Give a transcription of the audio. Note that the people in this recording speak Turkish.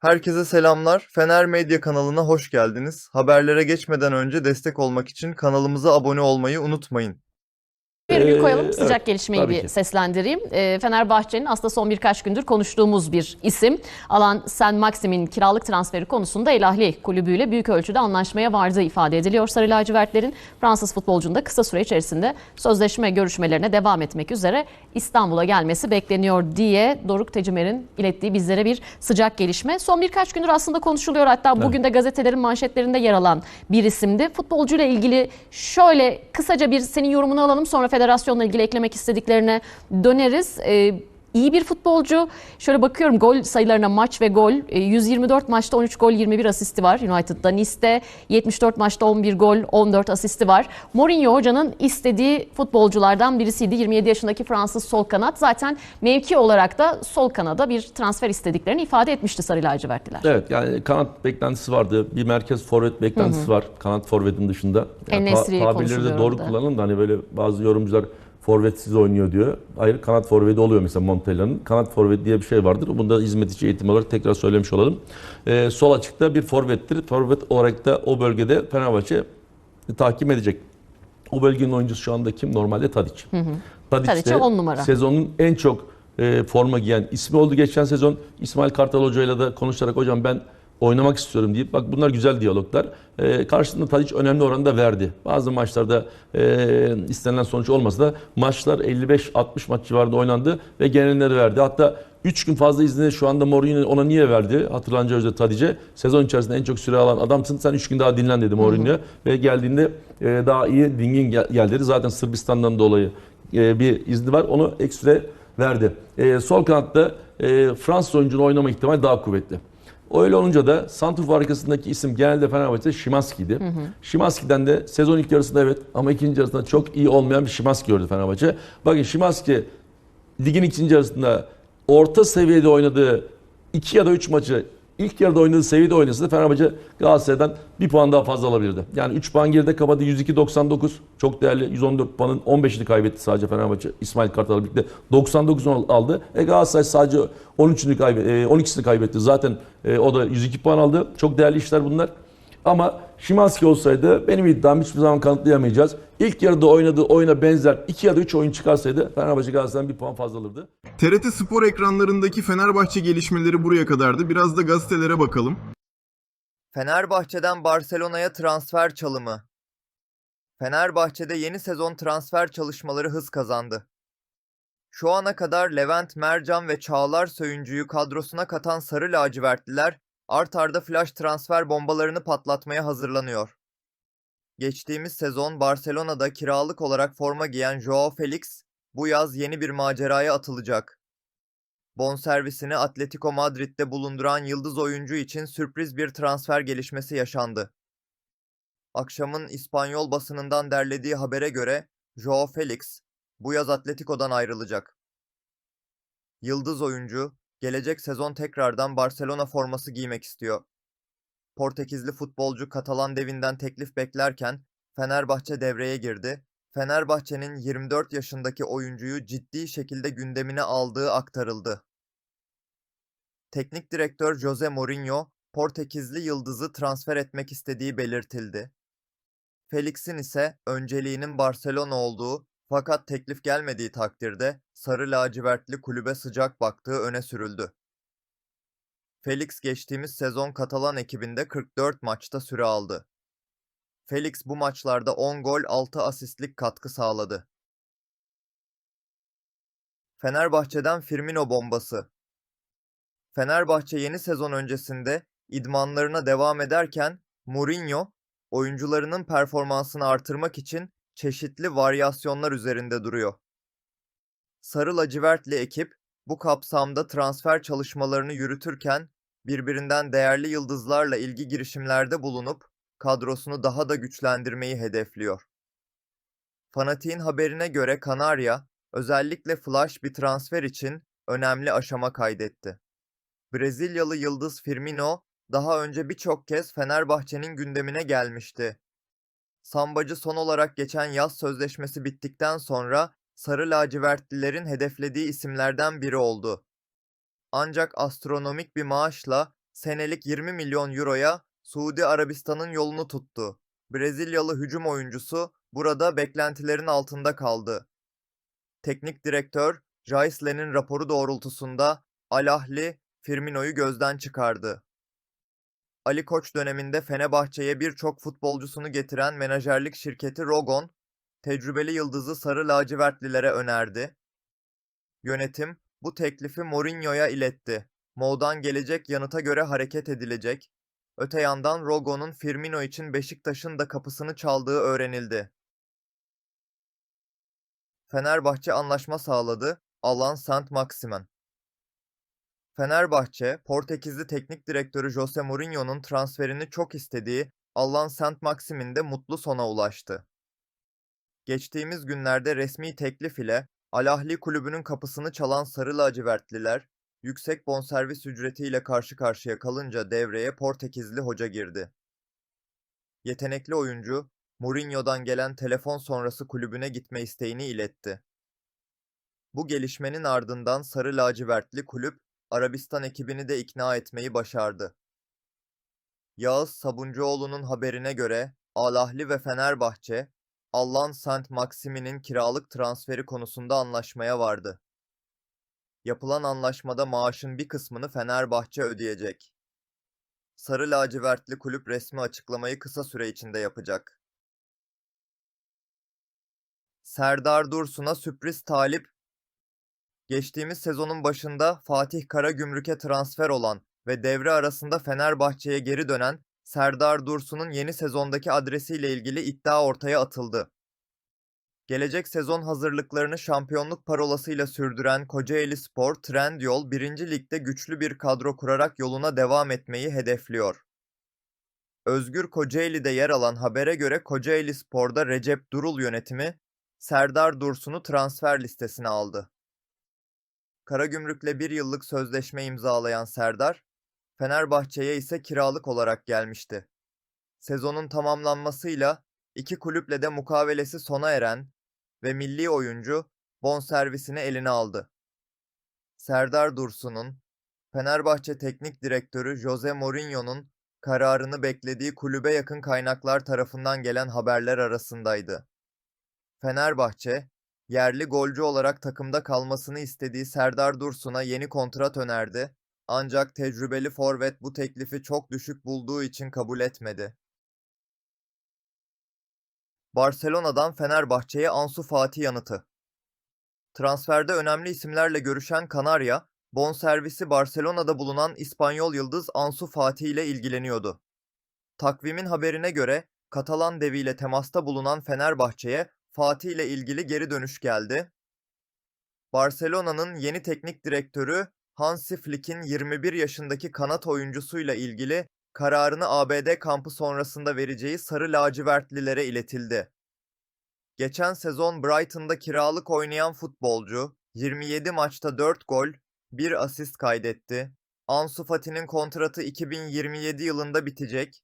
Herkese selamlar. Fener Medya kanalına hoş geldiniz. Haberlere geçmeden önce destek olmak için kanalımıza abone olmayı unutmayın. Virgül Ee, koyalım sıcak evet, gelişmeyi bir ki. seslendireyim. Ee, Fenerbahçe'nin aslında son birkaç gündür konuştuğumuz bir isim. Alan Sen Maxim'in kiralık transferi konusunda El Ahly kulübüyle büyük ölçüde anlaşmaya vardığı ifade ediliyor. Sarı lacivertlerin Fransız futbolcunun da kısa süre içerisinde sözleşme görüşmelerine devam etmek üzere İstanbul'a gelmesi bekleniyor diye Doruk Tecimer'in ilettiği bizlere bir sıcak gelişme. Son birkaç gündür aslında konuşuluyor. Hatta bugün de gazetelerin manşetlerinde yer alan bir isimdi. Futbolcuyla ilgili şöyle kısaca bir senin yorumunu alalım sonra federasyonla ilgili eklemek istediklerine döneriz. Ee, iyi bir futbolcu. Şöyle bakıyorum gol sayılarına maç ve gol. Ee, 124 maçta 13 gol 21 asisti var United'da. Nice'de 74 maçta 11 gol 14 asisti var. Mourinho hocanın istediği futbolculardan birisiydi. 27 yaşındaki Fransız sol kanat. Zaten mevki olarak da sol kanada bir transfer istediklerini ifade etmişti Sarı lacivertliler. Evet yani kanat beklentisi vardı. Bir merkez forvet beklentisi var kanat forvetin dışında. Yani En-Nesyri tabirleri de doğru orada. kullanın da hani böyle bazı yorumcular forvetsiz oynuyor diyor. Hayır kanat forveti oluyor mesela Montella'nın. Kanat forvet diye bir şey vardır. Bunu da hizmet içi eğitim olarak tekrar söylemiş olalım. Ee, sol açıkta bir forvettir. Forvet olarak da o bölgede Fenerbahçe takip edecek. O bölgenin oyuncusu şu anda kim? Normalde Tadic. Tadic Tadic de on numara. Sezonun en çok e, forma giyen ismi oldu geçen sezon. İsmail Kartal Hoca ile de konuşarak hocam ben oynamak istiyorum deyip bak bunlar güzel diyaloglar. E, karşılığında Tadic önemli oranda verdi. Bazı maçlarda e, istenilen sonuç olmasa da maçlar 55-60 maç civarında oynandı ve genelinleri verdi. Hatta 3 gün fazla izni şu anda Mourinho ona niye verdi? Hatırlanacağı üzere Tadic'e. Sezon içerisinde en çok süre alan adamsın. Sen 3 gün daha dinlen dedi Mourinho. Ve geldiğinde e, daha iyi dingin gel, gel dedi. Zaten Sırbistan'dan dolayı e, bir izni var. Onu ekstra verdi. E, sol kanatta e, Fransız oyuncunun oynama ihtimali daha kuvvetli. Öyle olunca da Santrfor arkasındaki isim genelde Fenerbahçe'de Şimanski'ydi. Şimanski'den de sezon ilk yarısında evet ama ikinci yarısında çok iyi olmayan bir Şimanski gördü Fenerbahçe. Bakın Şimanski ligin ikinci yarısında orta seviyede oynadığı 2 ya da 3 maçı ilk yarıda oynadığı seviyede oynasaydı Fenerbahçe Galatasaray'dan bir puan daha fazla alabilirdi. Yani 3 puan geride kapadı 102-99 çok değerli 114 puanın 15'ini kaybetti sadece Fenerbahçe İsmail Kartal'la birlikte 99 aldı. E Galatasaray sadece 13'ünü kaybetti, 12'sini kaybetti. Zaten e, o da 102 puan aldı. Çok değerli işler bunlar. Ama Şimanski olsaydı benim iddiam hiçbir zaman kanıtlayamayacağız. İlk yarıda oynadığı oyuna benzer 2 ya da 3 oyun çıkarsaydı Fenerbahçe Galatasaray'dan bir puan fazla alırdı. TRT Spor ekranlarındaki Fenerbahçe gelişmeleri buraya kadardı. Biraz da gazetelere bakalım. Fenerbahçe'den Barcelona'ya transfer çalımı. Fenerbahçe'de yeni sezon transfer çalışmaları hız kazandı. Şu ana kadar Levent Mercan ve Çağlar Söyüncü'yü kadrosuna katan Sarı lacivertliler art arda flash transfer bombalarını patlatmaya hazırlanıyor. Geçtiğimiz sezon Barcelona'da kiralık olarak forma giyen Joao Felix bu yaz yeni bir maceraya atılacak. Bonservisini Atletico Madrid'de bulunduran yıldız oyuncu için sürpriz bir transfer gelişmesi yaşandı. Akşamın İspanyol basınından derlediği habere göre Joao Felix bu yaz Atletico'dan ayrılacak. Yıldız oyuncu gelecek sezon tekrardan Barcelona forması giymek istiyor. Portekizli futbolcu Katalan devinden teklif beklerken Fenerbahçe devreye girdi. Fenerbahçe'nin 24 yaşındaki oyuncuyu ciddi şekilde gündemine aldığı aktarıldı. Teknik direktör Jose Mourinho, Portekizli yıldızı transfer etmek istediği belirtildi. Felix'in ise önceliğinin Barcelona olduğu fakat teklif gelmediği takdirde sarı lacivertli kulübe sıcak baktığı öne sürüldü. Felix geçtiğimiz sezon Katalan ekibinde 44 maçta süre aldı. Felix bu maçlarda 10 gol 6 asistlik katkı sağladı. Fenerbahçe'den Firmino bombası. Fenerbahçe yeni sezon öncesinde idmanlarına devam ederken Mourinho oyuncularının performansını artırmak için çeşitli varyasyonlar üzerinde duruyor. Sarı lacivertli ekip bu kapsamda transfer çalışmalarını yürütürken birbirinden değerli yıldızlarla ilgi girişimlerde bulunup kadrosunu daha da güçlendirmeyi hedefliyor. Fanatik'in haberine göre Kanarya özellikle flash bir transfer için önemli aşama kaydetti. Brezilyalı yıldız Firmino daha önce birçok kez Fenerbahçe'nin gündemine gelmişti. Sambacı son olarak geçen yaz sözleşmesi bittikten sonra Sarı lacivertlilerin hedeflediği isimlerden biri oldu. Ancak astronomik bir maaşla senelik 20 milyon euroya Suudi Arabistan'ın yolunu tuttu. Brezilyalı hücum oyuncusu burada beklentilerin altında kaldı. Teknik direktör Jaisle'nin raporu doğrultusunda Al Ahly Firmino'yu gözden çıkardı. Ali Koç döneminde Fenerbahçe'ye birçok futbolcusunu getiren menajerlik şirketi Rogon, tecrübeli yıldızı sarı lacivertlilere önerdi. Yönetim bu teklifi Mourinho'ya iletti. Mo'dan gelecek yanıta göre hareket edilecek. Öte yandan Rogon'un Firmino için Beşiktaş'ın da kapısını çaldığı öğrenildi. Fenerbahçe anlaşma sağladı. Alan Saint Maximin. Fenerbahçe, Portekizli teknik direktörü Jose Mourinho'nun transferini çok istediği Allan Saint Maximin de mutlu sona ulaştı. Geçtiğimiz günlerde resmi teklif ile Al Ahly kulübünün kapısını çalan Sarı Lacivertliler, yüksek bonservis ücretiyle karşı karşıya kalınca devreye Portekizli hoca girdi. Yetenekli oyuncu, Mourinho'dan gelen telefon sonrası kulübüne gitme isteğini iletti. Bu gelişmenin ardından Sarı Lacivertli kulüp, Arabistan ekibini de ikna etmeyi başardı. Yağız Sabuncuoğlu'nun haberine göre Al Ahly ve Fenerbahçe, Allan Saint Maximin'in kiralık transferi konusunda anlaşmaya vardı. Yapılan anlaşmada maaşın bir kısmını Fenerbahçe ödeyecek. Sarı lacivertli kulüp resmi açıklamayı kısa süre içinde yapacak. Serdar Dursun'a sürpriz talip Geçtiğimiz sezonun başında Fatih Karagümrük'e transfer olan ve devre arasında Fenerbahçe'ye geri dönen Serdar Dursun'un yeni sezondaki adresiyle ilgili iddia ortaya atıldı. Gelecek sezon hazırlıklarını şampiyonluk parolasıyla sürdüren Kocaeli Spor Trendyol 1. Lig'de güçlü bir kadro kurarak yoluna devam etmeyi hedefliyor. Özgür Kocaeli'de yer alan habere göre Kocaeli Spor'da Recep Durul yönetimi Serdar Dursun'u transfer listesine aldı. Karagümrük'le bir yıllık sözleşme imzalayan Serdar, Fenerbahçe'ye ise kiralık olarak gelmişti. Sezonun tamamlanmasıyla iki kulüple de mukavelesi sona eren ve milli oyuncu bonservisini eline aldı. Serdar Dursun'un Fenerbahçe Teknik Direktörü Jose Mourinho'nun kararını beklediği kulübe yakın kaynaklar tarafından gelen haberler arasındaydı. Fenerbahçe, yerli golcü olarak takımda kalmasını istediği Serdar Dursun'a yeni kontrat önerdi ancak tecrübeli forvet bu teklifi çok düşük bulduğu için kabul etmedi. Barcelona'dan Fenerbahçe'ye Ansu Fati yanıtı. Transferde önemli isimlerle görüşen Kanarya, bonservisi Barcelona'da bulunan İspanyol yıldız Ansu Fati ile ilgileniyordu. Takvimin haberine göre Katalan deviyle temasta bulunan Fenerbahçe'ye Fatih ile ilgili geri dönüş geldi. Barcelona'nın yeni teknik direktörü Hansi Flick'in 21 yaşındaki kanat oyuncusuyla ilgili kararını ABD kampı sonrasında vereceği sarı lacivertlilere iletildi. Geçen sezon Brighton'da kiralık oynayan futbolcu 27 maçta 4 gol, 1 asist kaydetti. Ansu Fati'nin kontratı 2027 yılında bitecek